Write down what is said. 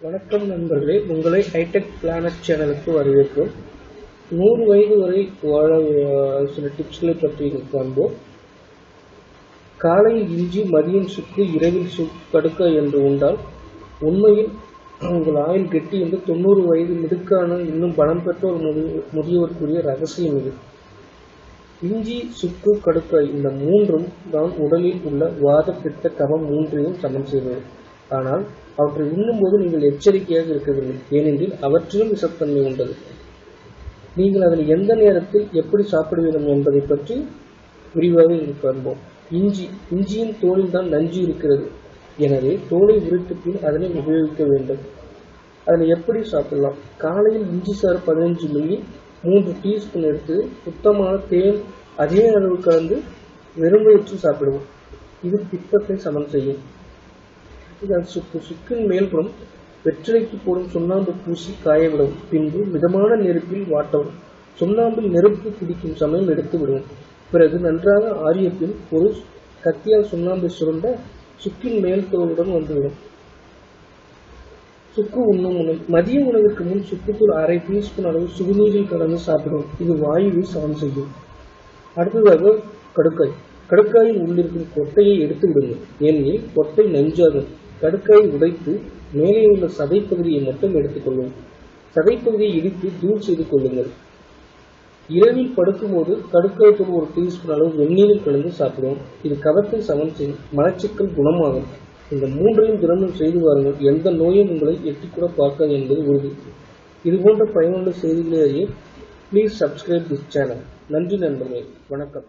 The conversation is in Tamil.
வணக்கம் நண்பர்களே உங்களை ஹைடெக் பிளானட் சேனலுக்கு வரவேற்கிறோம். நூறு வயது வரை வாழ சில டிப்ஸ்களை பற்றி காண்போம். காலையில் இஞ்சி மதியம் சுக்கு இரவில் சுக் கடுக்க என்று உண்டால் உண்மையில் உங்கள் ஆயுள் கெட்டி என்று தொண்ணூறு வயது மிடுக்கான இன்னும் பலம் பெற்ற ஒரு முதி- ரகசியம் இது. இஞ்சி சுக்கு கடுக்காய் இந்த மூன்றும் தான் உடலில் உள்ள வாத பித்த கபம் மூன்றையும் சமன் செய்வது. ஆனால் அவற்றை உண்ணும்போது நீங்கள் எச்சரிக்கையாக இருக்க வேண்டும் ஏனெனில் அவற்றிலும் விஷத்தன்மை உண்டது. நீங்கள் அதில் எந்த நேரத்தில் எப்படி சாப்பிட வேண்டும் என்பதை பற்றி விரிவாக இங்கு காண்போம். இஞ்சி இஞ்சியின் தோலில் தான் நஞ்சு இருக்கிறது. எனவே தோலை உரித்த பின் அதனை உபயோகிக்க வேண்டும். அதில் எப்படி சாப்பிடலாம்? காலையில் இஞ்சி சாறு பதினஞ்சு மில்லி மூன்று டீஸ்பூன் எடுத்து சுத்தமான தேன் அதே அளவு கலந்து வெறும் வயிற்று சாப்பிடுவோம். இது பித்தத்தை சமன் செய்யும். இது சுக்கு சுக்கின் மேல்புறம் வெற்றிலைக்கு போடும் சுண்ணாம்பு பூசி காயவிடவும் பின்பு மிதமான நெருப்பில் வாட்டவும். சுண்ணாம்பில் நெருப்பு பிடிக்கும் சமயம் எடுத்து விடுவோம். பிறகு நன்றாக ஆறிய பின் ஒரு கத்தியால் சுண்ணாம்பை சுரண்ட சுக்கின் மேல் தோலுடன் வந்துவிடும். சுக்கு உண்ணும் உணவு. மதிய உணவிற்கு முன் சுக்குத்தூள் அரை டீஸ்பூன் அளவு சுடுநீரில் கலந்து சாப்பிடுவோம். இது வாயுவை சமன் செய்யும். அடுத்ததாக கடுக்காய். கடுக்காயின் உள்ளிருக்கும் கொட்டையை எடுத்து விடுங்கள். ஏனெனில் கொட்டை நஞ்சாகும். கடுக்கை உடைத்து மேலே உள்ள சதைப்பகுதியை மட்டும் எடுத்துக்கொள்ளும் சதைப்பகுதியை இடித்து தூள் செய்து கொள்ளுங்கள். இரவில் படுக்கும்போது கடுக்காய் தூள் ஒரு டீஸ்பூன் அளவு வெந்நீரில் கலந்து சாப்பிடுவோம். இது கவத்தை சமன் செய்யும் மலச்சிக்கல் குணமாகும். இந்த மூன்றையும் தினமும் செய்து வாருங்கள். எந்த நோயும் உங்களை எட்டிக்கூட பார்க்காது என்பது உறுதி. இதுபோன்ற பயனுள்ள செய்திகளை அறிய ப்ளீஸ் சப்ஸ்கிரைப் திஸ் சேனல் நன்றி நண்பர்களே. வணக்கம்.